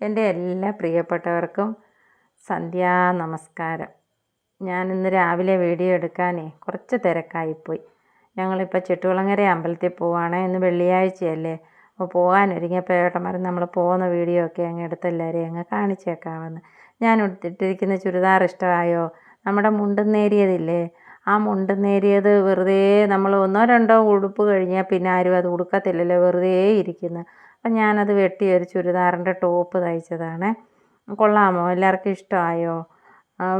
എന്റെ എല്ലാ പ്രിയപ്പെട്ടവർക്കും സന്ധ്യാ നമസ്കാരം. ഞാൻ ഇന്ന് രാവിലെ വീഡിയോ എടുക്കാനേ കുറച്ച് തിരക്കായിപ്പോയി. ഞങ്ങളിപ്പോൾ ചെട്ടുകുളങ്ങര അമ്പലത്തിൽ പോവാണ്. ഇന്ന് വെള്ളിയാഴ്ചയല്ലേ. അപ്പോൾ പോകാനൊരുങ്ങിയപ്പോൾ ഏട്ടന്മാർ നമ്മൾ പോകുന്ന വീഡിയോ ഒക്കെ അങ്ങ് എടുത്ത് എല്ലാവരെയും അങ്ങ് കാണിച്ചേക്കാമെന്ന്. ഞാൻ ഇട്ടിരിക്കുന്ന ചുരിദാർ ഇഷ്ടമായോ? നമ്മുടെ മുണ്ടും നേരിയതില്ലേ ആ മുണ്ടും നേരിയത് വെറുതെ നമ്മൾ ഒന്നോ രണ്ടോ ഉടുപ്പ് കഴിഞ്ഞാൽ പിന്നെ ആരും അത് ഉടുക്കത്തില്ലല്ലോ. വെറുതെ ഇരിക്കുന്നു. അപ്പം ഞാനത് വെട്ടി ഒരു ചുരിദാറിന്റെ ടോപ്പ് തയ്ച്ചതാണ്. കൊള്ളാമോ? എല്ലാവർക്കും ഇഷ്ടമായോ?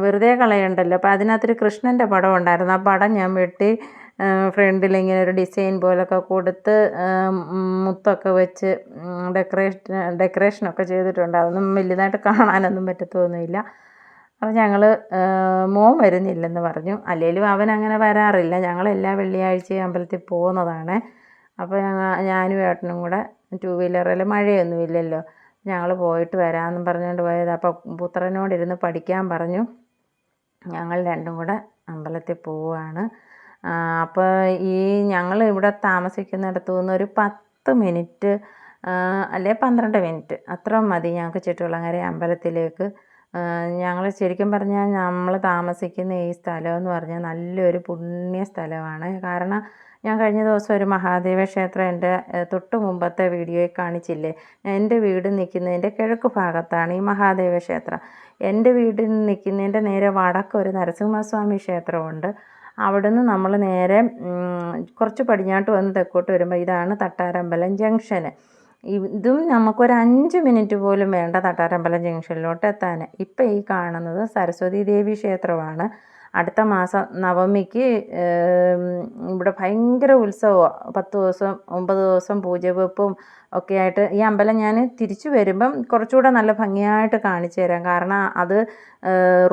വെറുതെ കളയണ്ടല്ലോ. അപ്പോൾ അതിനകത്തൊരു കൃഷ്ണന്റെ പടം ഉണ്ടായിരുന്നു. ആ പടം ഞാൻ വെട്ടി ഫ്രണ്ടിൽ ഇങ്ങനെ ഒരു ഡിസൈൻ പോലൊക്കെ കൊടുത്ത് മുത്തൊക്കെ വെച്ച് ഡെക്കറേഷൻ ഡെക്കറേഷനൊക്കെ ചെയ്തിട്ടുണ്ട് അതൊന്നും വലുതായിട്ട് കാണാനൊന്നും പറ്റത്തൊന്നുമില്ല. അപ്പോൾ ഞങ്ങൾ മോൻ വരുന്നില്ലെന്ന് പറഞ്ഞു. അല്ലെങ്കിലും അവൻ അങ്ങനെ വരാറില്ല. ഞങ്ങൾ എല്ലാ വെള്ളിയാഴ്ചയും അമ്പലത്തിൽ പോകുന്നതാണ്. അപ്പോൾ ഞാനും ഏട്ടനും കൂടെ ടൂ വീലറിൽ മഴയൊന്നും ഇല്ലല്ലോ ഞങ്ങൾ പോയിട്ട് വരാമെന്നും പറഞ്ഞുകൊണ്ട് പോയത്. അപ്പോൾ പുത്രനോടിരുന്ന് പഠിക്കാൻ പറഞ്ഞു. ഞങ്ങൾ രണ്ടും കൂടെ അമ്പലത്തിൽ പോവുകയാണ്. അപ്പോൾ ഈ ഞങ്ങൾ ഇവിടെ താമസിക്കുന്നിടത്തു നിന്ന് ഒരു പത്ത് മിനിറ്റ് അല്ലെ പന്ത്രണ്ട് മിനിറ്റ് അത്രയും മതി ഞങ്ങൾക്ക് ചുറ്റുകുളങ്ങര അമ്പലത്തിലേക്ക്. ഞങ്ങൾ ശരിക്കും പറഞ്ഞാൽ നമ്മൾ താമസിക്കുന്ന ഈ സ്ഥലം എന്ന് പറഞ്ഞാൽ നല്ലൊരു പുണ്യ സ്ഥലമാണ്. കാരണം ഞാൻ കഴിഞ്ഞ ദിവസം ഒരു മഹാദേവ ക്ഷേത്രം എന്റെ തൊട്ട് മുമ്പത്തെ വീഡിയോയിൽ കാണിച്ചില്ലേ? എന്റെ വീട് നിൽക്കുന്നതിന്റെ കിഴക്ക് ഭാഗത്താണ് ഈ മഹാദേവ ക്ഷേത്രം. എന്റെ വീട്ടിൽ നിൽക്കുന്നതിന്റെ നേരെ വടക്ക് ഒരു നരസിംഹസ്വാമി ക്ഷേത്രമുണ്ട്. അവിടുന്ന് നമ്മൾ നേരെ കുറച്ച് പടിഞ്ഞാട്ട് വന്ന് തെക്കോട്ട് വരുമ്പോൾ ഇതാണ് തട്ടാരമ്പലം ജംഗ്ഷന്. ഇതും നമുക്കൊരു അഞ്ച് മിനിറ്റ് പോലും വേണ്ട തട്ടാരമ്പലം ജംഗ്ഷനിലോട്ട് എത്താൻ ഇപ്പം ഈ കാണുന്നത് സരസ്വതി ദേവി ക്ഷേത്രമാണ്. അടുത്ത മാസം നവമിക്ക് ഇവിടെ ഭയങ്കര ഉത്സവമാണ് പത്ത് ദിവസം ഒമ്പത് ദിവസം പൂജവെപ്പും ഒക്കെ ആയിട്ട് ഈ അമ്പലം ഞാൻ തിരിച്ചു വരുമ്പം കുറച്ചുകൂടെ നല്ല ഭംഗിയായിട്ട് കാണിച്ചു തരാം. കാരണം അത്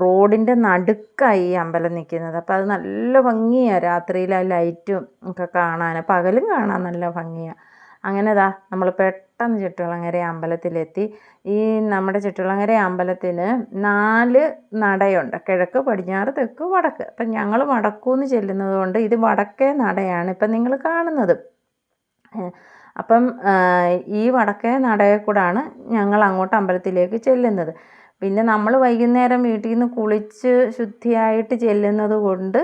റോഡിന്റെ നടുക്കായി ഈ അമ്പലം നിൽക്കുന്നത്. അപ്പോൾ അത് നല്ല ഭംഗിയാണ് രാത്രിയിൽ ആ ലൈറ്റും ഒക്കെ കാണാൻ പകലും കാണാൻ നല്ല ഭംഗിയാണ് അങ്ങനെ ദാ നമ്മൾ പെട്ടെന്ന് ചുറ്റുളങ്ങര അമ്പലത്തിലെത്തി. ഈ നമ്മുടെ ചുറ്റുളങ്ങര അമ്പലത്തിന് നാല് നടയുണ്ട്. കിഴക്ക് പടിഞ്ഞാറ് തെക്ക് വടക്ക്. അപ്പം ഞങ്ങൾ വടക്കൂന്ന് ചെല്ലുന്നത് കൊണ്ട് ഇത് വടക്കേ നടയാണ് ഇപ്പം നിങ്ങൾ കാണുന്നത്. അപ്പം ഈ വടക്കേ നടയെ കൂടാണ് ഞങ്ങൾ അങ്ങോട്ട് അമ്പലത്തിലേക്ക് ചെല്ലുന്നത്. പിന്നെ നമ്മൾ വൈകുന്നേരം വീട്ടിൽ നിന്ന് കുളിച്ച് ശുദ്ധിയായിട്ട് ചെല്ലുന്നത് കൊണ്ട്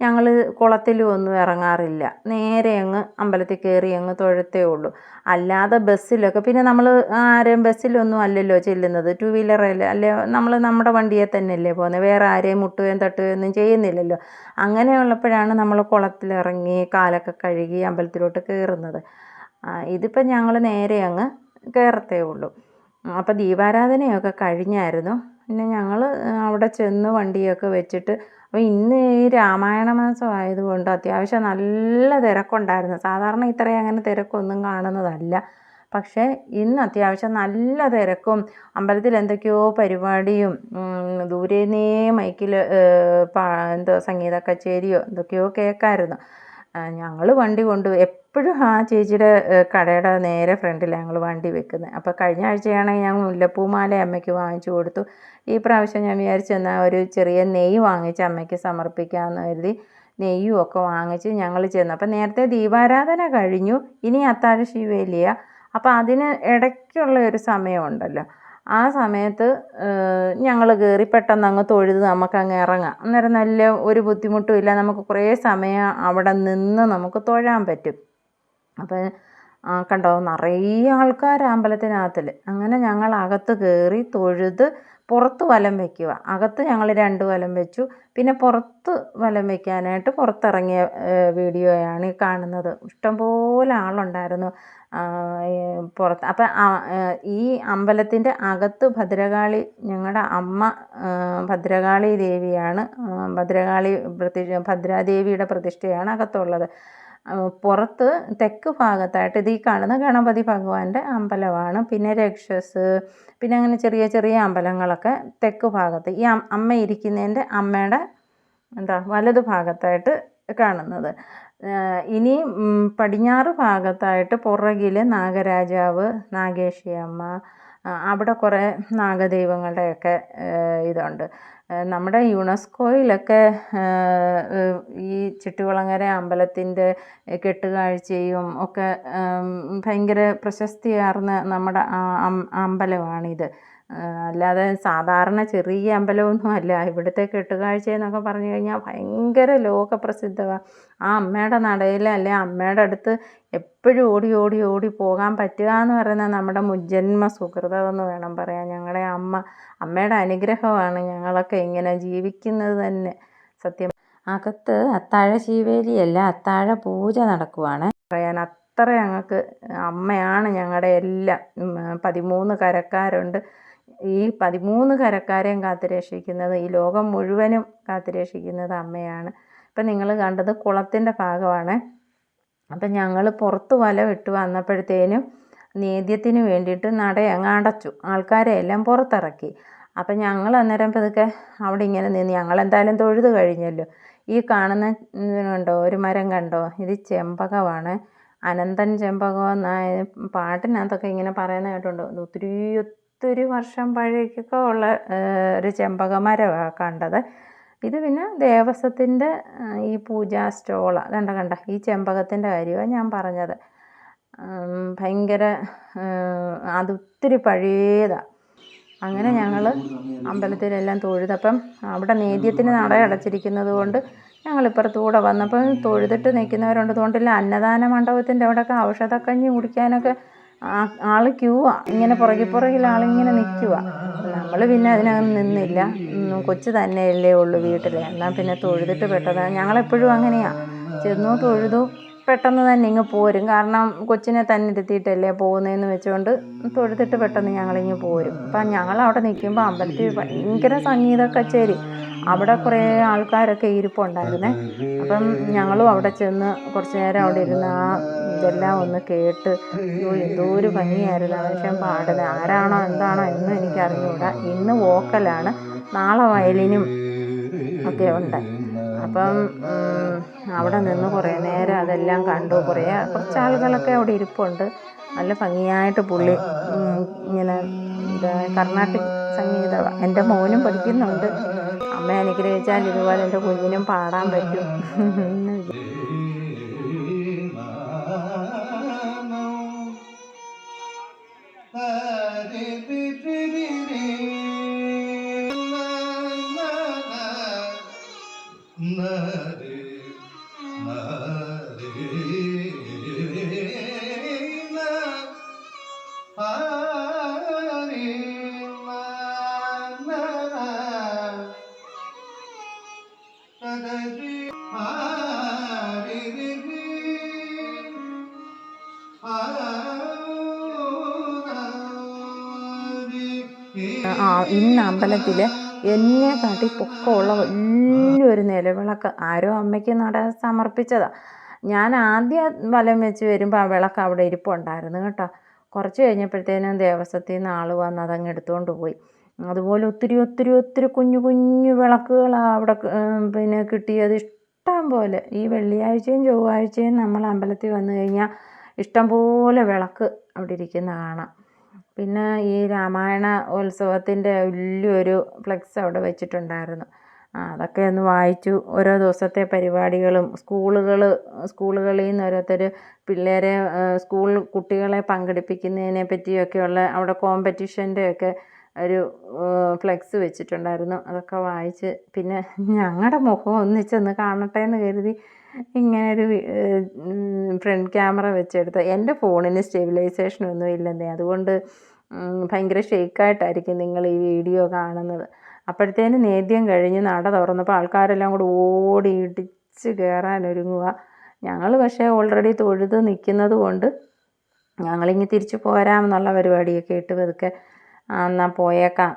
ഞങ്ങൾ കുളത്തിലും ഒന്നും ഇറങ്ങാറില്ല. നേരെ അങ്ങ് അമ്പലത്തിൽ കയറി അങ്ങ് തൊഴത്തേ ഉള്ളൂ. അല്ലാതെ ബസ്സിലൊക്കെ പിന്നെ നമ്മൾ ആരെയും ബസ്സിലൊന്നും അല്ലല്ലോ ചെല്ലുന്നത്. ടു വീലറിൽ അല്ലേ നമ്മൾ നമ്മുടെ വണ്ടിയെ തന്നെയല്ലേ പോകുന്നത്. വേറെ ആരെയും മുട്ടുകയും തട്ടുകയും ഒന്നും ചെയ്യുന്നില്ലല്ലോ. അങ്ങനെയുള്ളപ്പോഴാണ് നമ്മൾ കുളത്തിലിറങ്ങി കാലൊക്കെ കഴുകി അമ്പലത്തിലോട്ട് കയറുന്നത്. ഇതിപ്പം ഞങ്ങൾ നേരെ അങ്ങ് കയറത്തേ ഉള്ളൂ. അപ്പോൾ ദീപാരാധനയൊക്കെ കഴിഞ്ഞായിരുന്നു. പിന്നെ ഞങ്ങൾ അവിടെ ചെന്ന് വണ്ടിയൊക്കെ വെച്ചിട്ട് അപ്പോൾ ഇന്ന് ഈ രാമായണ മാസം ആയതുകൊണ്ട് അത്യാവശ്യം നല്ല തിരക്കുണ്ടായിരുന്നു. സാധാരണ ഇത്രയും അങ്ങനെ തിരക്കൊന്നും കാണുന്നതല്ല. പക്ഷേ ഇന്ന് അത്യാവശ്യം നല്ല തിരക്കും അമ്പലത്തിൽ എന്തൊക്കെയോ പരിപാടിയും ദൂരേന്നേ മൈക്കിൽ എന്തോ സംഗീത കച്ചേരിയോ എന്തൊക്കെയോ കേൾക്കാമായിരുന്നു ഞങ്ങൾ വണ്ടി കൊണ്ട് എപ്പോഴും ആ ചേച്ചിയുടെ കടയുടെ നേരെ ഫ്രണ്ടിലാണ് ഞങ്ങൾ വണ്ടി വെക്കുന്നത് അപ്പോൾ കഴിഞ്ഞ ആഴ്ചയാണെങ്കിൽ ഞാൻ മുല്ലപ്പൂമാല അമ്മയ്ക്ക് വാങ്ങിച്ചു കൊടുത്തു. ഈ പ്രാവശ്യം ഞാൻ വിചാരിച്ചു എന്നാൽ ഒരു ചെറിയ നെയ്യ് വാങ്ങിച്ച് അമ്മയ്ക്ക് സമർപ്പിക്കാമെന്ന് കരുതി നെയ്യും ഒക്കെ വാങ്ങിച്ച് ഞങ്ങൾ ചെന്നു. അപ്പോൾ നേരത്തെ ദീപാരാധന കഴിഞ്ഞു. ഇനി അത്താഴ ശിവേലിയ അപ്പോൾ അതിന് ഇടയ്ക്കുള്ള ഒരു സമയമുണ്ടല്ലോ. ആ സമയത്ത് ഞങ്ങൾ കയറി പെട്ടെന്ന് അങ്ങ് തൊഴുത് നമുക്കങ്ങ് ഇറങ്ങാം. അന്നേരം നല്ല ഒരു ബുദ്ധിമുട്ടും ഇല്ല. നമുക്ക് കുറേ സമയം അവിടെ നിന്ന് നമുക്ക് തൊഴാൻ പറ്റും. അപ്പോൾ കണ്ടോ? നിറയെ ആൾക്കാർ അമ്പലത്തിനകത്തിൽ അങ്ങനെ ഞങ്ങൾ അകത്ത് കയറി തൊഴുത് പുറത്ത് വലം വയ്ക്കുക അകത്ത് ഞങ്ങൾ രണ്ട് വലം വെച്ചു. പിന്നെ പുറത്ത് വലം വയ്ക്കാനായിട്ട് പുറത്തിറങ്ങിയ വീഡിയോയാണ് ഈ കാണുന്നത്. ഇഷ്ടംപോലെ ആളുണ്ടായിരുന്നു പുറത്ത്. അപ്പം ഈ അമ്പലത്തിന്റെ അകത്ത് ഭദ്രകാളി ഞങ്ങളുടെ അമ്മ ഭദ്രകാളി ദേവിയാണ് ഭദ്രകാളി പ്രതി ഭദ്രാദേവിയുടെ പ്രതിഷ്ഠയാണ് അകത്തുള്ളത്. പുറത്ത് തെക്ക് ഭാഗത്തായിട്ട് ഇത് ഈ കാണുന്ന ഗണപതി ഭഗവാന്റെ അമ്പലമാണ്. പിന്നെ രക്ഷസ് പിന്നെ അങ്ങനെ ചെറിയ ചെറിയ അമ്പലങ്ങളൊക്കെ തെക്ക് ഭാഗത്ത്. ഈ അമ്മ ഇരിക്കുന്നതിന്റെ അമ്മയുടെ എന്താ വലത് ഭാഗത്തായിട്ട് കാണുന്നത്. ഇനി പടിഞ്ഞാറ് ഭാഗത്തായിട്ട് പുറകിൽ നാഗരാജാവ് നാഗേശി അമ്മ അവിടെ കുറേ നാഗദൈവങ്ങളുടെയൊക്കെ ഇതുണ്ട്. നമ്മുടെ യുണെസ്കോയിലൊക്കെ ഈ ചുറ്റുകുളങ്ങര അമ്പലത്തിന്റെ കെട്ടുകാഴ്ചയും ഒക്കെ ഭയങ്കര പ്രശസ്തിയാർന്ന നമ്മുടെ അമ്പലമാണിത്. അല്ലാതെ സാധാരണ ചെറിയ അമ്പലമൊന്നും അല്ല. ഇവിടുത്തെ കെട്ടുകാഴ്ച എന്നൊക്കെ പറഞ്ഞു കഴിഞ്ഞാൽ ഭയങ്കര ലോകപ്രസിദ്ധമാണ് ആ അമ്മയുടെ നടയിൽ അല്ലെ അമ്മയുടെ അടുത്ത് എപ്പോഴും ഓടി ഓടി ഓടി പോകാൻ പറ്റുക എന്ന് പറയുന്നത് നമ്മുടെ മുജ്ജന്മ സുഹൃതമെന്ന് വേണം പറയാൻ. ഞങ്ങളുടെ അമ്മ അമ്മയുടെ അനുഗ്രഹമാണ് ഞങ്ങളൊക്കെ ഇങ്ങനെ ജീവിക്കുന്നത് തന്നെ. സത്യം. അകത്ത് അത്താഴ ശീവേലിയല്ല അത്താഴ പൂജ നടക്കുവാണ്. പറയാൻ അത്ര ഞങ്ങൾക്ക് അമ്മയാണ് ഞങ്ങളുടെ എല്ലാം. പതിമൂന്ന് കരക്കാരുണ്ട്. ഈ പതിമൂന്ന് കരക്കാരെയും കാത്തുരക്ഷിക്കുന്നത് ഈ ലോകം മുഴുവനും കാത്തുരക്ഷിക്കുന്നത് അമ്മയാണ്. ഇപ്പം നിങ്ങൾ കണ്ടത് കുളത്തിന്റെ ഭാഗമാണ്. അപ്പം ഞങ്ങൾ പുറത്ത് വല വിട്ട് വന്നപ്പോഴത്തേനും നേദ്യത്തിന് വേണ്ടിയിട്ട് നട അങ്ങ് അടച്ചു. ആൾക്കാരെ എല്ലാം പുറത്തിറക്കി. അപ്പം ഞങ്ങൾ അന്നേരം പതുക്കെ അവിടെ ഇങ്ങനെ നിന്ന് ഞങ്ങൾ എന്തായാലും തൊഴുത് കഴിഞ്ഞല്ലോ. ഈ കാണുന്ന കണ്ടോ? ഒരു മരം കണ്ടോ? ഇത് ചെമ്പകമാണ്. അനന്തൻ ചെമ്പകം എന്നായ പാട്ടിനകത്തൊക്കെ ഇങ്ങനെ പറയുന്ന കേട്ടുണ്ടോ ഒത്തിരി ഒത്തിരി വർഷം പഴയക്കൊക്കെ ഉള്ള ഒരു ചെമ്പക മരമാണ് കണ്ടത്. ഇത് പിന്നെ ദേവസ്വത്തിന്റെ ഈ പൂജാ സ്റ്റോള. കണ്ട കണ്ട ഈ ചെമ്പകത്തിന്റെ കാര്യമാണ് ഞാൻ പറഞ്ഞത്. ഭയങ്കര അതൊത്തിരി പഴയതാണ് അങ്ങനെ ഞങ്ങൾ അമ്പലത്തിലെല്ലാം തൊഴുതപ്പം അവിടെ നേദ്യത്തിന് നട അടച്ചിരിക്കുന്നത് കൊണ്ട് ഞങ്ങൾ ഇപ്പുറത്തൂടെ വന്നപ്പം തൊഴുതിട്ട് നിൽക്കുന്നവരുണ്ട്. അതുകൊണ്ടില്ല അന്നദാന മണ്ഡപത്തിന്റെ അവിടെയൊക്കെ ഔഷധക്കഞ്ഞി കുടിക്കാനൊക്കെ ആൾ ക്യൂവാ. ഇങ്ങനെ പുറകിൽ പുറകിൽ ആളിങ്ങനെ നിൽക്കുക നമ്മൾ പിന്നെ അതിനകം നിന്നില്ല. കൊച്ചു തന്നെയല്ലേ ഉള്ളൂ വീട്ടിൽ എന്നാൽ പിന്നെ തൊഴുതിട്ട് പെട്ടതാണ് ഞങ്ങളെപ്പോഴും അങ്ങനെയാണ് ചെന്നു തൊഴുതു. പെട്ടെന്ന് തന്നെ ഇങ്ങ് പോരും. കാരണം കൊച്ചിനെ തന്നെ ഇരുത്തിയിട്ടല്ലേ പോകുന്നതെന്ന് വെച്ചുകൊണ്ട് തൊഴുത്തിട്ട് പെട്ടെന്ന് ഞങ്ങളിങ്ങ് പോരും. അപ്പം ഞങ്ങൾ അവിടെ നിൽക്കുമ്പോൾ അമ്പലത്തിൽ ഭയങ്കര സംഗീത കച്ചേരി. അവിടെ കുറേ ആൾക്കാരൊക്കെ ഇരിപ്പുണ്ടായിരുന്നേ. അപ്പം ഞങ്ങളും അവിടെ ചെന്ന് കുറച്ച് നേരം അവിടെ ഇരുന്ന് ആ ഇതെല്ലാം ഒന്ന് കേട്ട് അയ്യോ എന്തോ ഒരു ഭംഗിയായിരുന്നു. മനുഷ്യൻ പാടുന്നത്. ആരാണോ എന്താണോ എന്നും എനിക്കറിഞ്ഞൂടാ. ഇന്ന് വോക്കലാണ്. നാളെ വയലിനും ഒക്കെ ഉണ്ട്. അപ്പം അവിടെ നിന്ന് കുറേ നേരം അതെല്ലാം കണ്ടു. കുറേ കുറച്ച് ആളുകളൊക്കെ അവിടെ ഇരിപ്പുണ്ട്. നല്ല ഭംഗിയായിട്ട് പുള്ളി ഇങ്ങനെ കർണാട്ടിക് സംഗീതമാണ് എന്റെ മോനും പഠിക്കുന്നുണ്ട്. അമ്മ അനുഗ്രഹിച്ചാൽ ഇതുപോലെ എന്റെ കുഞ്ഞിനും പാടാൻ പറ്റും. ഇന്ന് അമ്പലത്തിൽ എന്നെ കാട്ടി പൊക്കമുള്ള വലിയൊരു നിലവിളക്ക് ആരോ അമ്മയ്ക്ക് നട സമർപ്പിച്ചതാണ് ഞാൻ ആദ്യം വലം വെച്ച് വരുമ്പോൾ ആ വിളക്ക് അവിടെ ഇരിപ്പുണ്ടായിരുന്നു കേട്ടോ. കുറച്ച് കഴിഞ്ഞപ്പോഴത്തേനും ദേവസ്വത്തിൽ നിന്ന് ആൾ വന്ന് അതങ്ങ് എടുത്തുകൊണ്ട് പോയി. അതുപോലെ ഒത്തിരി ഒത്തിരി ഒത്തിരി കുഞ്ഞു കുഞ്ഞു വിളക്കുകളാണ് അവിടെ പിന്നെ കിട്ടിയത്. ഇഷ്ടം പോലെ ഈ വെള്ളിയാഴ്ചയും ചൊവ്വാഴ്ചയും നമ്മൾ അമ്പലത്തിൽ വന്നു കഴിഞ്ഞാൽ ഇഷ്ടം പോലെ വിളക്ക് അവിടെ ഇരിക്കുന്ന കാണാം. പിന്നെ ഈ രാമായണ ഉത്സവത്തിന്റെ വലിയൊരു ഫ്ലെക്സ് അവിടെ വെച്ചിട്ടുണ്ടായിരുന്നു. അതൊക്കെ ഒന്ന് വായിച്ചു. ഓരോ ദിവസത്തെ പരിപാടികളും സ്കൂളുകൾ സ്കൂളുകളിൽ നിന്ന് ഓരോരുത്തർ പിള്ളേരെ സ്കൂൾ കുട്ടികളെ പങ്കെടുപ്പിക്കുന്നതിനെ പറ്റിയൊക്കെയുള്ള അവിടെ കോമ്പറ്റീഷന്റെ ഒക്കെ ഒരു ഫ്ലെക്സ് വെച്ചിട്ടുണ്ടായിരുന്നു. അതൊക്കെ വായിച്ച്. പിന്നെ ഞങ്ങളുടെ മുഖം ഒന്നിച്ചൊന്ന് കാണട്ടെ എന്ന് കരുതി ഇങ്ങനെ ഒരു ഫ്രണ്ട് ക്യാമറ വെച്ചെടുത്ത് എന്റെ ഫോണിന് സ്റ്റെബിലൈസേഷൻ ഒന്നും ഇല്ലെന്നേ. അതുകൊണ്ട് ഭയങ്കര ഷേക്കായിട്ടായിരിക്കും നിങ്ങൾ ഈ വീഡിയോ കാണുന്നത്. അപ്പോഴത്തേന് നേദ്യം കഴിഞ്ഞ് നട തുറന്നപ്പോൾ ആൾക്കാരെല്ലാം കൂടി ഓടി ഇടിച്ച് കയറാൻ ഒരുങ്ങുക ഞങ്ങൾ പക്ഷേ ഓൾറെഡി തൊഴുത് നിൽക്കുന്നത് കൊണ്ട് ഞങ്ങളിങ്ങ് തിരിച്ചു പോരാമെന്നുള്ള പരിപാടിയൊക്കെ ഇട്ട് പതുക്കെ എന്നാൽ പോയേക്കാം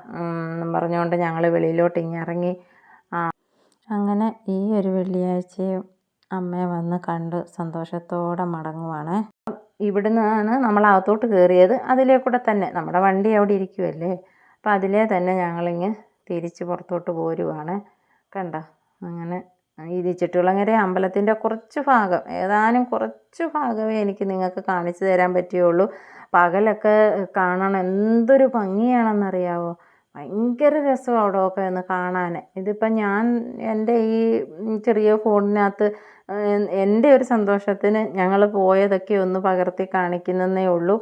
പറഞ്ഞുകൊണ്ട് ഞങ്ങൾ വെളിയിലോട്ട് ഇങ്ങിറങ്ങി അങ്ങനെ ഈ ഒരു വെള്ളിയാഴ്ചയും അമ്മയെ വന്ന് കണ്ട് സന്തോഷത്തോടെ മടങ്ങുവാണ്. ഇവിടുന്നാണ് നമ്മൾ അകത്തോട്ട് കയറിയത് അതിലേ കൂടെ തന്നെ. നമ്മുടെ വണ്ടി അവിടെ ഇരിക്കുമല്ലേ അപ്പം അതിലേ തന്നെ ഞങ്ങളിങ്ങ് തിരിച്ച് പുറത്തോട്ട് പോരുവാണ്. കണ്ട? അങ്ങനെ ഈ ചുറ്റുളങ്ങര അമ്പലത്തിന്റെ കുറച്ച് ഭാഗം ഏതാനും കുറച്ച് ഭാഗമേ എനിക്ക് നിങ്ങൾക്ക് കാണിച്ചു തരാൻ പറ്റുകയുള്ളൂ. പകലൊക്കെ കാണണം എന്തൊരു ഭംഗിയാണെന്നറിയാവോ? ഭയങ്കര രസമാണ് അവിടെയൊക്കെ ഒന്ന് കാണാൻ. ഇതിപ്പം ഞാൻ എന്റെ ഈ ചെറിയ ഫോണിനകത്ത് എന്റെ ഒരു സന്തോഷത്തിന് ഞങ്ങൾ പോയതൊക്കെ ഒന്ന് പകർത്തി കാണിക്കുന്നതേ ഉള്ളൂ.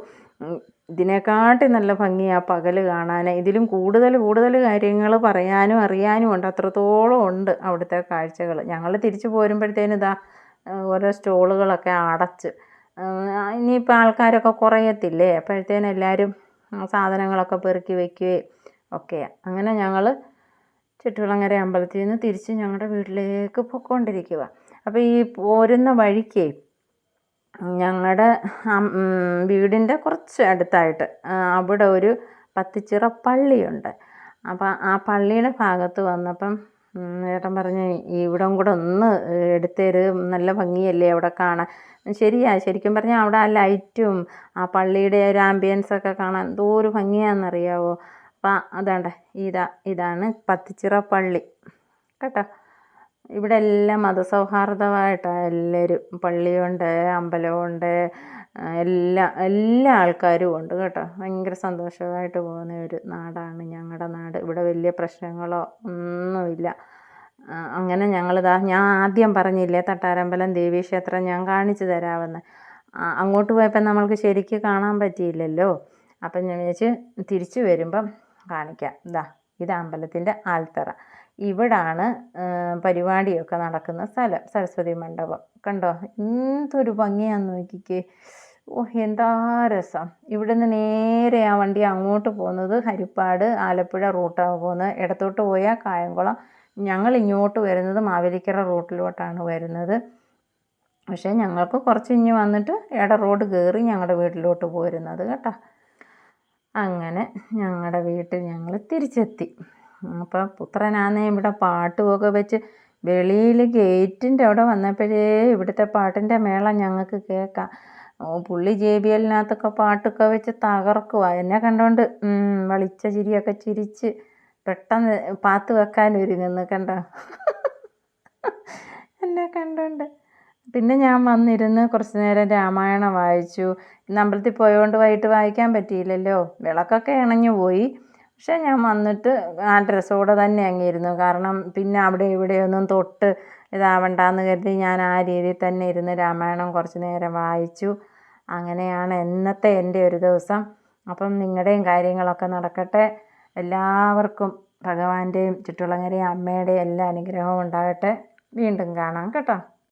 ഇതിനെക്കാട്ടി നല്ല ഭംഗിയാണ് പകൽ കാണാൻ. ഇതിലും കൂടുതൽ കൂടുതൽ കാര്യങ്ങൾ പറയാനും അറിയാനും ഉണ്ട്. അത്രത്തോളം ഉണ്ട് അവിടുത്തെ കാഴ്ചകൾ. ഞങ്ങൾ തിരിച്ചു പോരുമ്പോഴത്തേനും ഇതാ ഓരോ സ്റ്റോളുകളൊക്കെ അടച്ച്. ഇനിയിപ്പോൾ ആൾക്കാരൊക്കെ കുറയത്തില്ലേ? അപ്പോഴത്തേനും എല്ലാവരും സാധനങ്ങളൊക്കെ പെറുക്കി വയ്ക്കുകയും ഒക്കെയാണ് അങ്ങനെ ഞങ്ങൾ ചുറ്റുവിളങ്ങര അമ്പലത്തിൽ നിന്ന് തിരിച്ച് ഞങ്ങളുടെ വീട്ടിലേക്ക് പൊയ്ക്കൊണ്ടിരിക്കുക അപ്പോൾ ഈ പോരുന്ന വഴിക്കേ ഞങ്ങളുടെ വീടിന്റെ കുറച്ച് അടുത്തായിട്ട് അവിടെ ഒരു പത്തിച്ചിറ പള്ളിയുണ്ട്. അപ്പോൾ ആ പള്ളിയുടെ ഭാഗത്ത് വന്നപ്പം ഏട്ടൻ പറഞ്ഞു ഇവിടം കൂടെ ഒന്ന് എടുത്തേര് നല്ല ഭംഗിയല്ലേ അവിടെ കാണാൻ? ശരിയാ ശരിക്കും പറഞ്ഞാൽ അവിടെ ആ ലൈറ്റും ആ പള്ളിയുടെ ഒരു ആംബിയൻസ് ഒക്കെ കാണാൻ എന്തോ ഒരു ഭംഗിയാണെന്നറിയാവോ? അപ്പം അതാണ്ട ഇതാ ഇതാണ് പത്തിച്ചിറ പള്ളി. കേട്ടോ? ഇവിടെ എല്ലാം മതസൗഹാർദ്ദമായിട്ടാണ് എല്ലാവരും പള്ളിയുണ്ട് അമ്പലമുണ്ട് എല്ലാ എല്ലാ ആൾക്കാരും ഉണ്ട് കേട്ടോ. ഭയങ്കര സന്തോഷമായിട്ട് പോകുന്ന ഒരു നാടാണ് ഞങ്ങളുടെ നാട്. ഇവിടെ വലിയ പ്രശ്നങ്ങളോ ഒന്നുമില്ല. അങ്ങനെ ഞങ്ങളിതാ ഞാൻ ആദ്യം പറഞ്ഞില്ലേ തട്ടാരമ്പലം ദേവീക്ഷേത്രം ഞാൻ കാണിച്ചു തരാമെന്ന്. അങ്ങോട്ട് പോയപ്പോൾ നമ്മൾക്ക് ശരിക്ക് കാണാൻ പറ്റിയില്ലല്ലോ. അപ്പം ഞാൻ വിചാരിച്ച് തിരിച്ചു വരുമ്പം കാണിക്കാം. ഇതാ ഇത് അമ്പലത്തിന്റെ ആൽത്തറ ഇവിടാണ് പരിപാടിയൊക്കെ നടക്കുന്ന സ്ഥലം. സരസ്വതി മണ്ഡപം. കണ്ടോ? എന്തൊരു ഭംഗിയാന്ന് നോക്കിക്കേ. ഓ എന്താ രസം. ഇവിടുന്ന് നേരെ ആ വണ്ടി അങ്ങോട്ട് പോകുന്നത് ഹരിപ്പാട് ആലപ്പുഴ റൂട്ടാണ് പോകുന്നത്. ഇടത്തോട്ട് പോയാൽ കായംകുളം. ഞങ്ങൾ ഇങ്ങോട്ട് വരുന്നത് മാവേലിക്കര റൂട്ടിലോട്ടാണ് വരുന്നത്. പക്ഷേ ഞങ്ങൾക്ക് കുറച്ച് ഇഞ്ഞ് വന്നിട്ട് ഇട റോഡ് കയറി ഞങ്ങളുടെ വീട്ടിലോട്ട് പോരുന്നത് കേട്ടോ. അങ്ങനെ ഞങ്ങളുടെ വീട്ടിൽ ഞങ്ങൾ തിരിച്ചെത്തി. അപ്പോൾ പുത്രനാന്നേ ഇവിടെ പാട്ടുമൊക്കെ വെച്ച് വെളിയിൽ ഗേറ്റിന്റെ അവിടെ വന്നപ്പോഴേ ഇവിടുത്തെ പാട്ടിന്റെ മേളം ഞങ്ങൾക്ക് കേൾക്കാം. പുള്ളി ജെ ബി എല്ലിനകത്തൊക്കെ പാട്ടൊക്കെ വെച്ച് തകർക്കുക എന്നെ കണ്ടോണ്ട് ഉം, വളിച്ച ചിരിയൊക്കെ ചിരിച്ച് പെട്ടെന്ന് പാത്ത് വെക്കാൻ ഒരുങ്ങുന്നു കണ്ടോ? എന്നെ കണ്ടോണ്ട്. പിന്നെ ഞാൻ വന്നിരുന്ന് കുറച്ച് നേരം രാമായണം വായിച്ചു. ഇന്ന് അമ്പലത്തിൽ പോയതുകൊണ്ട് വൈകിട്ട് വായിക്കാൻ പറ്റിയില്ലല്ലോ. വിളക്കൊക്കെ ഇണഞ്ഞു പോയി. പക്ഷേ ഞാൻ വന്നിട്ട് ആ ഡ്രസ്സോടെ തന്നെ അങ്ങിരുന്നു കാരണം പിന്നെ അവിടെ ഇവിടെയൊന്നും തൊട്ട് ഇതാവണ്ടെന്ന് കരുതി ഞാൻ ആ രീതിയിൽ തന്നെ ഇരുന്ന് രാമായണം കുറച്ച് നേരം വായിച്ചു. അങ്ങനെയാണ് ഇന്നത്തെ എന്റെ ഒരു ദിവസം. അപ്പം നിങ്ങളുടെയും കാര്യങ്ങളൊക്കെ നടക്കട്ടെ. എല്ലാവർക്കും ഭഗവാന്റെയും ചുറ്റുളങ്ങരെയും അമ്മയുടെയും എല്ലാ അനുഗ്രഹവും ഉണ്ടാകട്ടെ. വീണ്ടും കാണാം കേട്ടോ.